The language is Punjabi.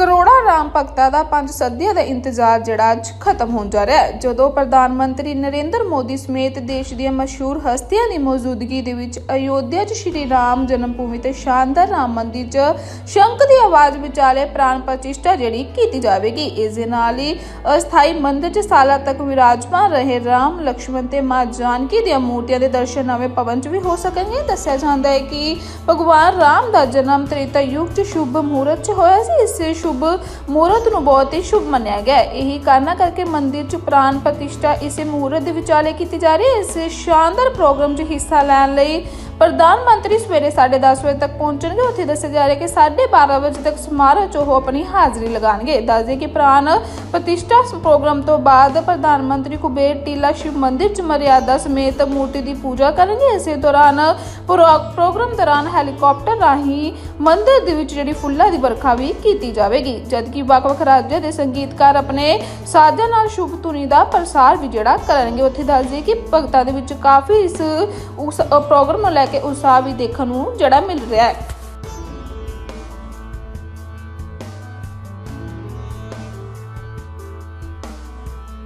करोड़ ਭਗਤਾਂ ਦਾ ਪੰਜ ਸਦੀਆਂ ਦਾ ਇੰਤਜ਼ਾਰ ਜਿਹੜਾ ਅੱਜ ਖਤਮ ਹੋਣ ਜਾ ਰਿਹਾ ਹੈ। ਜਦੋਂ ਪ੍ਰਧਾਨ ਮੰਤਰੀ ਨਰਿੰਦਰ ਮੋਦੀ ਸਮੇਤ ਦੇਸ਼ ਦੀਆਂ ਮਸ਼ਹੂਰ ਹਸਤੀਆਂ ਦੀ ਮੌਜੂਦਗੀ ਦੇ ਵਿੱਚ ਅਯੋਧਿਆ 'ਚ ਸ਼੍ਰੀ ਰਾਮ ਜਨਮ ਭੂਮੀ ਤੇ ਸ਼ਾਨਦਾਰ ਰਾਮ ਮੰਦਿਰ 'ਚ ਸ਼ੰਖ ਦੀ ਆਵਾਜ਼ ਵਿਚਾਲੇ ਪ੍ਰਾਣ ਪ੍ਰਤਿਸ਼ਠਾ ਜਿਹੜੀ ਕੀਤੀ ਜਾਵੇਗੀ। ਇਸ ਦੇ ਨਾਲ ਹੀ ਅਸਥਾਈ ਮੰਦਿਰ 'ਚ ਸਾਲਾਂ ਤੱਕ ਵਿਰਾਜਮਾਨ ਰਹੇ ਰਾਮ, ਲਕਸ਼ਮਣ ਤੇ ਮਾਂ ਜਾਨਕੀ ਦੀਆਂ ਮੂਰਤੀਆਂ ਦੇ ਦਰਸ਼ਨ ਨਵੇਂ ਭਵਨ 'ਚ ਵੀ ਹੋ ਸਕਣਗੇ। ਦੱਸਿਆ ਜਾਂਦਾ ਹੈ ਕਿ ਭਗਵਾਨ ਰਾਮ ਦਾ ਜਨਮ ਤ੍ਰੇਤਾ ਯੁੱਗ 'ਚ ਸ਼ੁਭ ਮਹੂਰਤ 'ਚ ਹੋਇਆ ਸੀ। ਇਸ ਸ਼ੁਭ ਮੂਰਤ ਨੂੰ ਬਹੁਤ ਹੀ ਸ਼ੁਭ ਮੰਨਿਆ ਗਿਆ ਇਹੀ ਕਾਰਨਾਂ ਕਰਕੇ ਮੰਦਿਰ 'ਚ ਪ੍ਰਾਨ ਪ੍ਰਤਿਸ਼ਠਾ ਇਸੇ ਮੂਰਤ ਦੇ ਵਿਚਾਲੇ ਕੀਤੀ ਜਾ ਰਹੀ ਹੈ। ਇਸ ਸ਼ਾਨਦਾਰ ਪ੍ਰੋਗਰਾਮ 'ਚ ਹਿੱਸਾ ਲੈਣ ਲਈ ਪ੍ਰਧਾਨ ਮੰਤਰੀ ਸਵੇਰੇ 10:30 ਵਜੇ ਤੱਕ ਪਹੁੰਚਣਗੇ। ਉੱਥੇ ਦੱਸਿਆ ਜਾ ਰਿਹਾ ਕਿ 12:30 ਵਜੇ ਤੱਕ ਸਮਾਰੋਹ 'ਚ ਉਹ ਆਪਣੀ ਹਾਜ਼ਰੀ ਲਗਾਉਣਗੇ ਦੱਸਦੇ ਕਿ ਪ੍ਰਾਨ ਪ੍ਰਤਿਸ਼ਠਾ ਪ੍ਰੋਗਰਾਮ ਤੋਂ ਬਾਅਦ ਪ੍ਰਧਾਨ ਮੰਤਰੀ ਕੁਬੇਰ, ਟੀਲਾ, ਸ਼ਿਵ ਮੰਦਿਰ 'ਚ ਮਰਿਆਦਾ ਸਮੇਤ ਮੂਰਤੀ ਦੀ ਪੂਜਾ ਕਰਨਗੇ। ਇਸੇ ਦੌਰਾਨ ਪ੍ਰੋ- ਪ੍ਰੋਗਰਾਮ ਦੌਰਾਨ ਹੈਲੀਕਾਪਟਰ ਰਾਹੀਂ ਮੰਦਿਰ ਦੇ ਵਿੱਚ ਜਿਹੜੀ ਫੁੱਲਾਂ ਦੀ ਵਰਖਾ ਵੀ ਕੀਤੀ ਜਾਵੇਗੀ। ਜਦ ਕਿ ਵੱਖ-ਵੱਖ ਰਾਜਾਂ ਦੇ ਸੰਗੀਤਕਾਰ ਆਪਣੇ ਸਾਜ਼ਾਂ ਨਾਲ ਸ਼ੁਭ ਧੁਨੀ ਦਾ ਪ੍ਰਸਾਰ ਵੀ ਜਿਹੜਾ ਕਰਨਗੇ। ਉੱਥੇ ਦੱਸਦੇ ਕਿ ਭਗਤਾਂ ਦੇ ਵਿੱਚ ਕਾਫੀ ਇਸ ਉਸ ਪ੍ਰੋਗਰਾਮ ਨੂੰ ਲੈ ਕੇ ਉਤਸ਼ਾਹ ਵੀ ਦੇਖਣ ਨੂੰ ਜਿਹੜਾ ਮਿਲ ਰਿਹਾ ਹੈ।